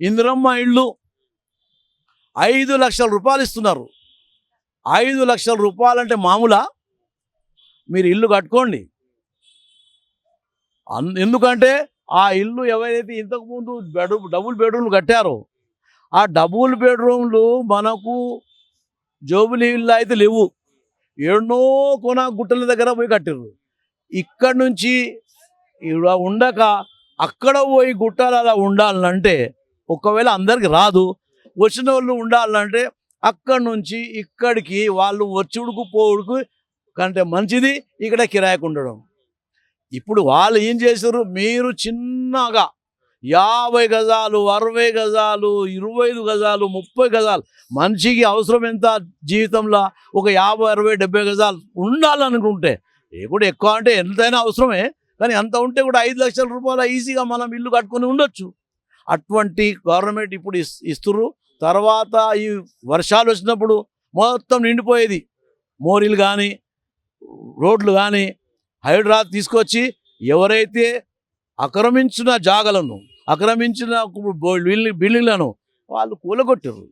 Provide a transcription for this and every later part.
ఇందిరమ్మ ఇళ్ళు ఐదు లక్షల రూపాయలు ఇస్తున్నారు. ఐదు లక్షల రూపాయలు అంటే మామూలా? మీరు ఇల్లు కట్టుకోండి. అన్ ఎందుకంటే ఆ ఇల్లు ఎవరైతే ఇంతకుముందు బెడ్రూమ్ డబుల్ బెడ్రూమ్లు కట్టారో ఆ డబుల్ బెడ్రూమ్లు మనకు జోబులు ఇల్లు అయితే లేవు. ఎన్నో కొన గుట్టల దగ్గర పోయి కట్టారు ఇక్కడ నుంచి ఉండక అక్కడ పోయి గుట్టలు అలా ఉండాలంటే ఒకవేళ అందరికి రాదు వచ్చిన వాళ్ళు ఉండాలంటే అక్కడి నుంచి ఇక్కడికి వాళ్ళు వచ్చుడుకు పోవుడుకు కంటే మంచిది ఇక్కడ కిరాయికి ఉండడం. ఇప్పుడు వాళ్ళు ఏం చేశారు? మీరు చిన్నగా యాభై గజాలు అరవై గజాలు ఇరవై ఐదు గజాలు ముప్పై గజాలు మనిషికి అవసరం ఎంత? జీవితంలో ఒక యాభై అరవై డెబ్బై గజాలు ఉండాలనుకుంటే ఏ కూడా ఎక్కువ అంటే ఎంతైనా అవసరమే. కానీ అంత ఉంటే కూడా ఐదు లక్షల రూపాయలు ఈజీగా మనం ఇల్లు కట్టుకొని ఉండొచ్చు. అటువంటి గవర్నమెంట్ ఇప్పుడు ఇస్ ఇస్తుర్రు. తర్వాత ఈ వర్షాలు వచ్చినప్పుడు మొత్తం నిండిపోయేది. మోరీలు కానీ రోడ్లు కానీ హైడ్రా తీసుకొచ్చి ఎవరైతే ఆక్రమించిన జాగలను ఆక్రమించిన బిల్డింగ్లను వాళ్ళు కూలగొట్టారు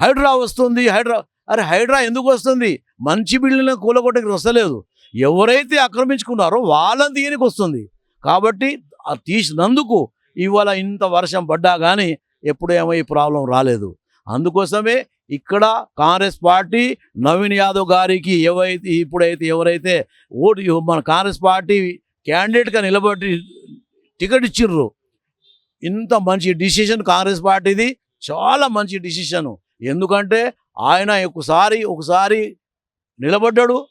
హైడ్రా వస్తుంది హైడ్రా అరే హైడ్రా ఎందుకు వస్తుంది? మంచి బిల్డింగ్లను కూలగొట్టకి వస్తలేదు. ఎవరైతే ఆక్రమించుకున్నారో వాళ్ళని తీయనికి వస్తుంది కాబట్టి తీసినందుకు ఇవాళ ఇంత వర్షం పడ్డా కానీ ఎప్పుడేమో ఈ ప్రాబ్లం రాలేదు. అందుకోసమే ఇక్కడ కాంగ్రెస్ పార్టీ నవీన్ యాదవ్ గారికి ఏవైతే ఇప్పుడైతే ఎవరైతే ఓటు మన కాంగ్రెస్ పార్టీ క్యాండిడేట్గా నిలబడి టికెట్ ఇచ్చిర్రు. ఇంత మంచి డిసిషన్ కాంగ్రెస్ పార్టీది. చాలా మంచి డిసిషన్ ఎందుకంటే ఆయన ఒకసారి ఒకసారి నిలబడ్డాడు.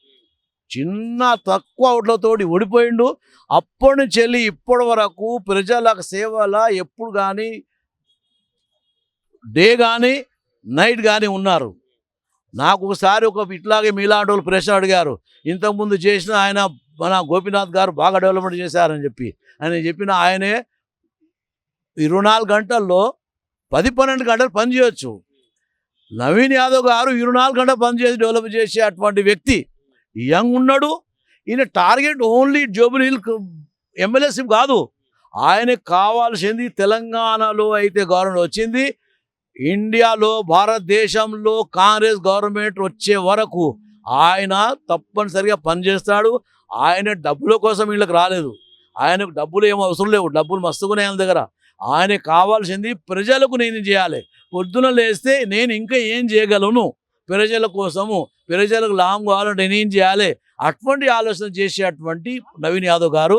చిన్న తక్కువ ఓట్లతోటి ఓడిపోయిండు. అప్పటి నుంచి వెళ్ళి ఇప్పటి వరకు ప్రజలకు సేవల ఎప్పుడు కానీ డే కానీ నైట్ కానీ ఉన్నారు. నాకు ఒకసారి ఒక ఇట్లాగే మీలాంటి వాళ్ళు ప్రశ్న అడిగారు. ఇంతకుముందు చేసిన ఆయన మన గోపీనాథ్ గారు బాగా డెవలప్మెంట్ చేశారని చెప్పి. ఆయన చెప్పిన ఆయనే ఇరవై నాలుగు గంటల్లో పది పన్నెండు గంటలు పనిచేయచ్చు నవీన్ యాదవ్ గారు ఇరవై నాలుగు గంటలు పనిచేసి డెవలప్ చేసే అటువంటి వ్యక్తి యంగ్ ఉన్నాడు. ఈయన టార్గెట్ ఓన్లీ జోబుల్ హిల్ కాదు. ఆయనకు కావాల్సింది తెలంగాణలో అయితే గవర్నమెంట్ వచ్చింది. ఇండియాలో భారతదేశంలో కాంగ్రెస్ గవర్నమెంట్ వచ్చే వరకు ఆయన తప్పనిసరిగా పనిచేస్తాడు. ఆయన డబ్బుల కోసం వీళ్ళకి రాలేదు. ఆయనకు డబ్బులు ఏమో అవసరం లేవు. డబ్బులు మస్తుకునే ఆయన దగ్గర. ఆయన కావాల్సింది ప్రజలకు నేను చేయాలి. పొద్దున లేస్తే నేను ఇంకా ఏం చేయగలను? ప్రజల కోసము ప్రజలకు లాభం కావాలంటే నేనేం చేయాలి? అటువంటి ఆలోచన చేసేటువంటి నవీన్ యాదవ్ గారు